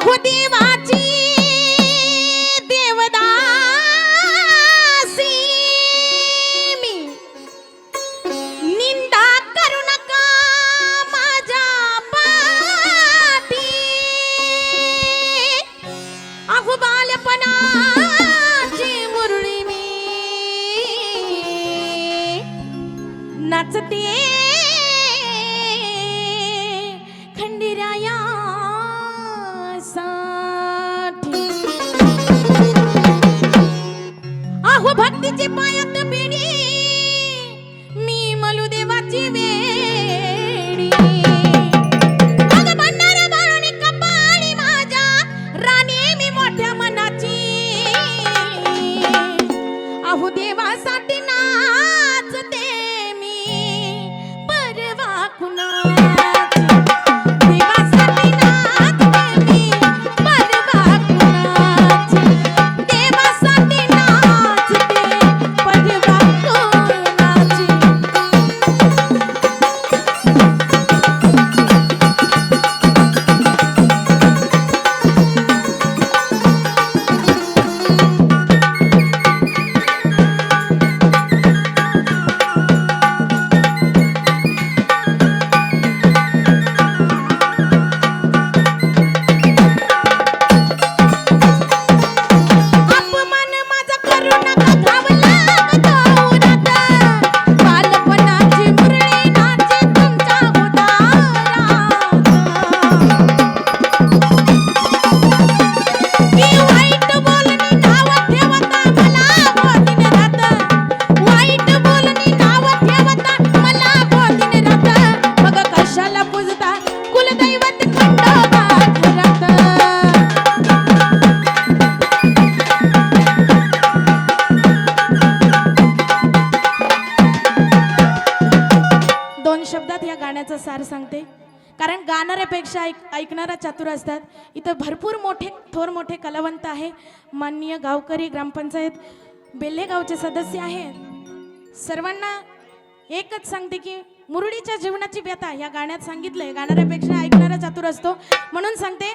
अहो देवाची देवदासी. मी निंदा करू नका माझ्या पाठी. अहो बालपणाची मुरळी मी. नाचते अहो भक्तीचे चातुर असतात. इथं भरपूर मोठे थोर मोठे कलावंत आहे. माननीय गावकरी ग्रामपंचायत बेल्ले गावचे सदस्य आहेत सर्वांना एकच सांगते की मुरळीच्या जीवनाची व्यथा या गाण्यात सांगितलंय. गाणाऱ्यापेक्षा ऐकणारा चातुर असतो. म्हणून सांगते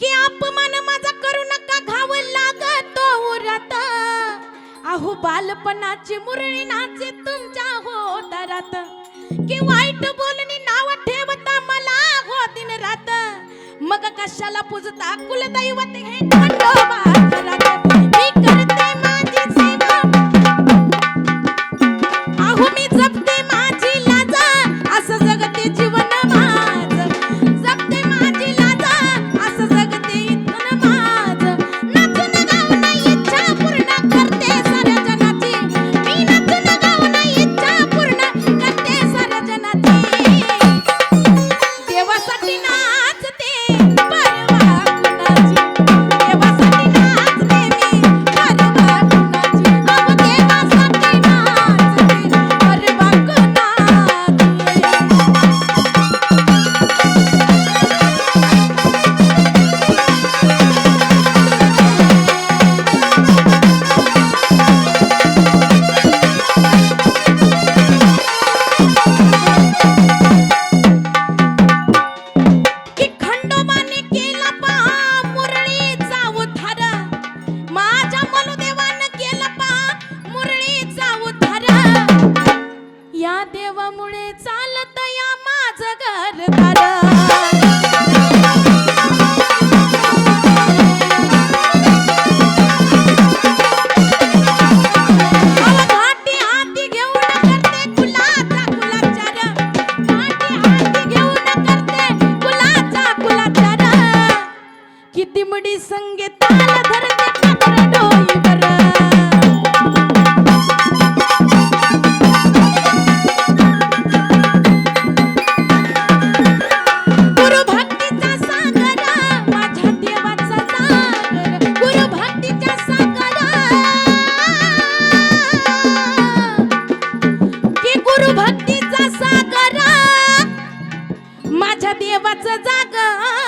की अपमान माझा करू नका घाव लागतो उरात अहो बालपणाची मुरळी नाचे तुमच्या हो दरात. की वाईट बोलणी नाव ठे मग कशाला पूजता? कुलदैवत हे खंडोबा. देवामुळे चालत या माझं घरदार किती मडी संगीताल धरते डोई गुरु भक्तीचा सागरा. माझ्या देवाचं जागर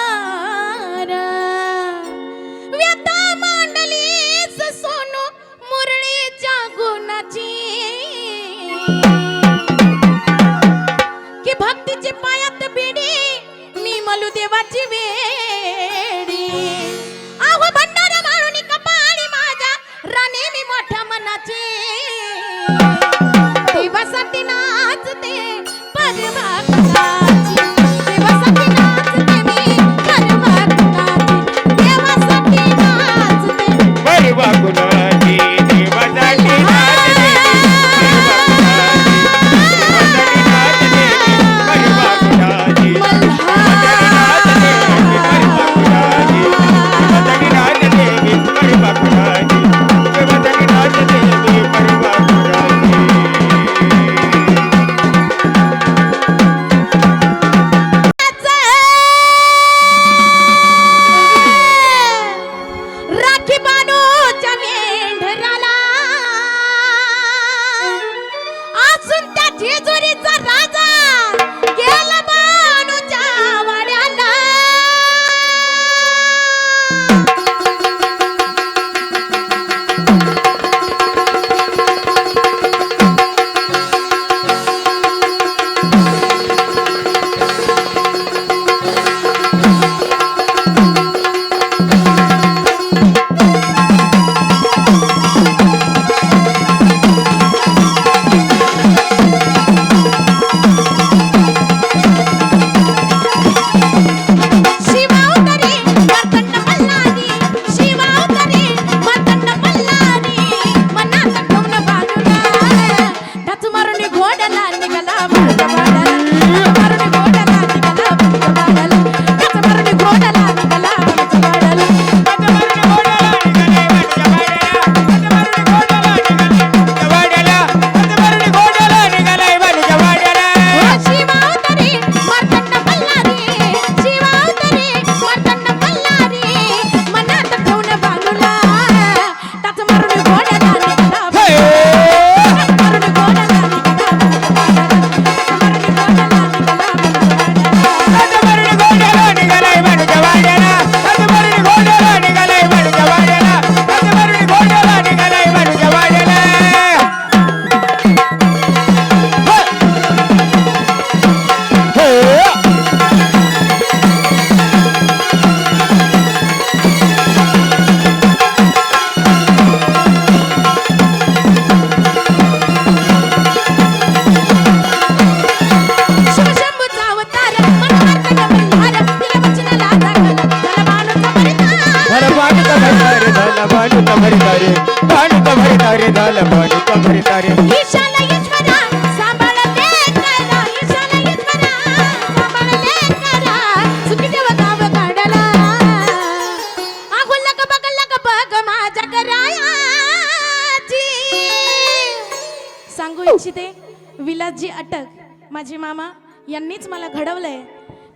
भरतारे पाणक भरतारे झालं पाणक भरतारे सांगू इच्छिते विलासजी अटक. माझे मामा यांनीच मला घडवलंय.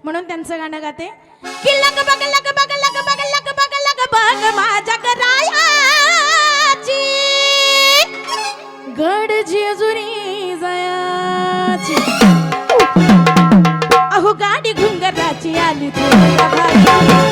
म्हणून त्यांचं गाणं गाते. लग बग लग बग लग बग माझ्या घराया. जायाची गड झेजुरी जायाची. अहो गाडी घुंगराची आली तुझ्या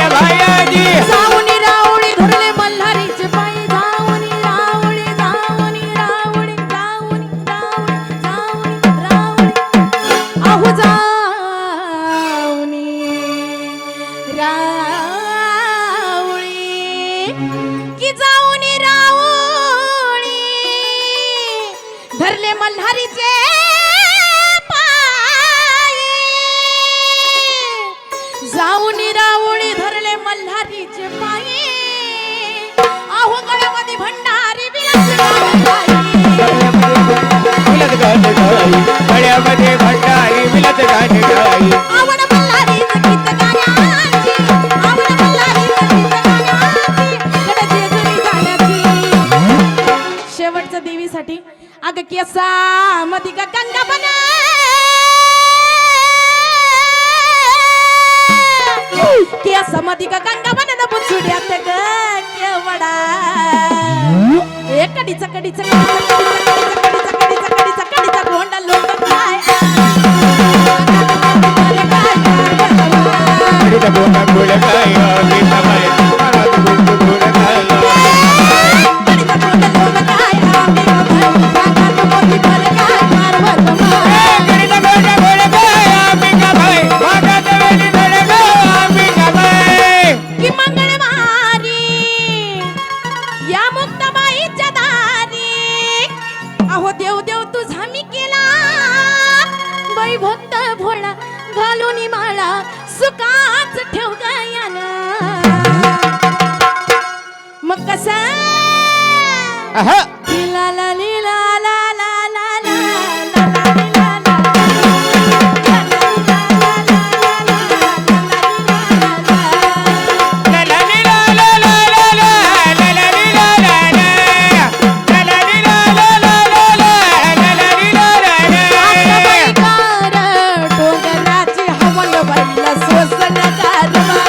की जाऊन धरले मल्हारीचे जाऊन रावळी धरले मल्हारीचे आहो भंडारी बिलत गाई गळ्यामध्ये भंडारी ए कडीचा कडीचा कडीचा गोंडा लोक काय कडीचा गोंडा गोड काय हवंग बाईला सोसण कारमा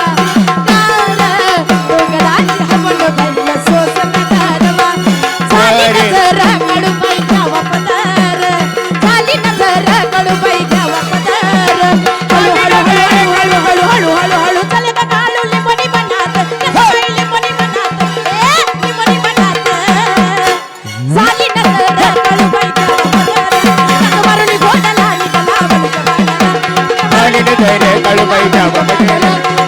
பாடு பைட்டா